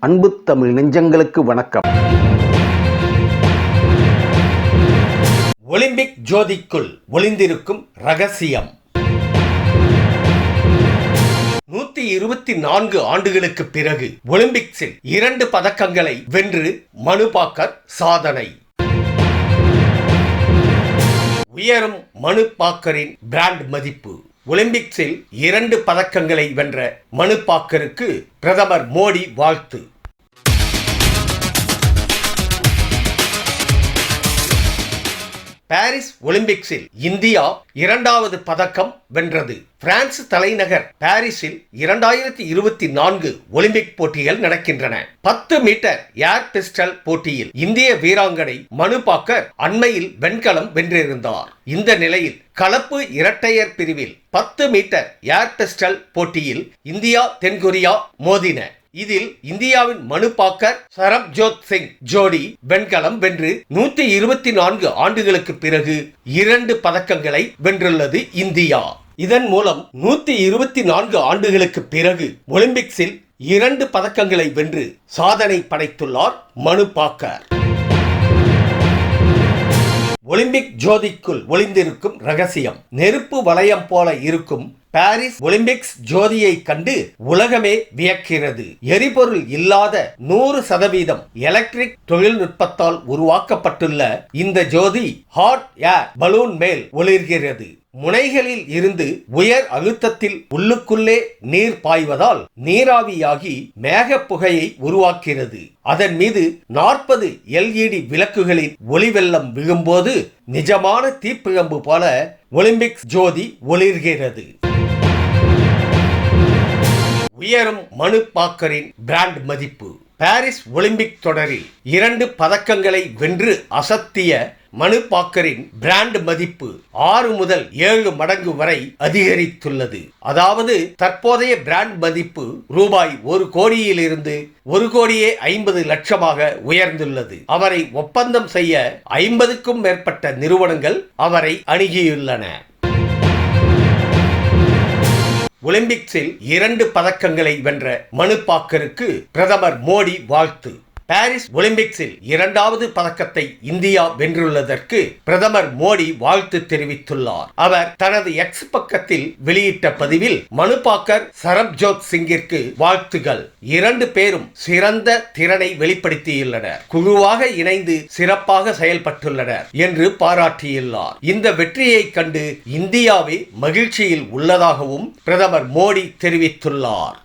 அன்பு தமிழ் நெஞ்சங்களுக்கு வணக்கம். ஒலிம்பிக் ஜோதிக்குள் ஒளிந்திருக்கும் ரகசியம். நூத்தி இருபத்தி நான்கு ஆண்டுகளுக்கு பிறகு ஒலிம்பிக்ஸில் இரண்டு பதக்கங்களை வென்று மனுபாக்கர் சாதனை. உயரும் மனுபாக்கரின் பிராண்ட் மதிப்பு. ஒலிம்பிக்ஸில் இரண்டு பதக்கங்களை வென்ற மனுபாக்கருக்கு பிரதமர் மோடி வாழ்த்து. பாரிஸ் ஒலிம்பிக்ஸில் இந்தியா இரண்டாவது பதக்கம் வென்றது. பிரான்ஸ் தலைநகர் பாரிஸில் இரண்டாயிரத்தி இருபத்தி நான்கு ஒலிம்பிக் போட்டிகள் நடக்கின்றன. பத்து மீட்டர் ஏர் பிஸ்டல் போட்டியில் இந்திய வீராங்கனை மனு பாக்கர் அண்மையில் வெண்கலம் வென்றிருந்தார். இந்த நிலையில் கலப்பு இரட்டையர் பிரிவில் பத்து மீட்டர் ஏர் பிஸ்டல் போட்டியில் இந்தியா தென்கொரியா மோதின. இதில் இந்தியாவின் மனு பாக்கர் சரப்ஜோத் சிங் ஜோடி வெண்கலம் வென்று நூத்தி இருபத்தி நான்கு ஆண்டுகளுக்கு பிறகு இரண்டு பதக்கங்களை வென்றுள்ளது இந்தியா. இதன் மூலம் நூத்தி இருபத்தி நான்கு ஆண்டுகளுக்கு பிறகு ஒலிம்பிக்ஸில் இரண்டு பதக்கங்களை வென்று சாதனை படைத்துள்ளார் மனு பாக்கர் ஒலிம்பிக் ஜோதிக்குள் ஒளிந்திருக்கும் ரகசியம். நெருப்பு வளையம் போல இருக்கும் பாரிஸ் ஒலிம்பிக்ஸ் ஜோதியை கண்டு உலகமே வியக்கிறது. எரிபொருள் இல்லாத நூறு சதவீதம் எலக்ட்ரிக் தொழில்நுட்பத்தால் உருவாக்கப்பட்டுள்ள இந்த ஜோதி ஹாட் ஏர் பலூன் மேல் ஒளிர்கிறது. முனைகளில் இருந்து உயர் அழுத்தத்தில் உள்ளுக்குள்ளே நீர் பாய்வதால் நீராவியாகி மேக புகையை உருவாக்கிறது. அதன் மீது நாற்பது எல்இடி விளக்குகளின் ஒளிவெல்லம் விழும்போது நிஜமான தீப்பிழம்பு போல ஒலிம்பிக்ஸ் ஜோதி ஒளிர்கிறது. உயரும் மனு பாக்கரின் பிராண்ட் மதிப்பு. பாரிஸ் ஒலிம்பிக் தொடரில் இரண்டு பதக்கங்களை வென்று அசத்திய மனுபாக்கரின் பிராண்ட் மதிப்பு ஆறு முதல் ஏழு மடங்கு வரை அதிகரித்துள்ளது. அதாவது தற்போதைய பிராண்ட் மதிப்பு ரூபாய் ஒரு கோடியிலிருந்து ஒரு கோடியே ஐம்பது லட்சமாக உயர்ந்துள்ளது. அவரை ஒப்பந்தம் செய்ய ஐம்பதுக்கும் மேற்பட்ட நிறுவனங்கள் அவரை அணுகியுள்ளன. ஒலிம்பிக்ஸில் இரண்டு பதக்கங்களை வென்ற மனுபாக்கருக்கு பிரதமர் மோடி வாழ்த்து. பாரிஸ் ஒலிம்பிக்ஸில் இரண்டாவது பதக்கத்தை இந்தியா வென்றுள்ளதற்கு பிரதமர் மோடி வாழ்த்து தெரிவித்துள்ளார். அவர் தனது எக்ஸ் பக்கத்தில் வெளியிட்ட பதிவில் மனுபாக்கர் சரப்ஜோத் சிங்கிற்கு வாழ்த்துகள். இரண்டு பேரும் சிறந்த திறனை வெளிப்படுத்தியுள்ளனர். குழுவாக இணைந்து சிறப்பாக செயல்பட்டுள்ளனர் என்று பாராட்டியுள்ளார். இந்த வெற்றியை கண்டு இந்தியாவே மகிழ்ச்சியில் உள்ளதாகவும் பிரதமர் மோடி தெரிவித்துள்ளார்.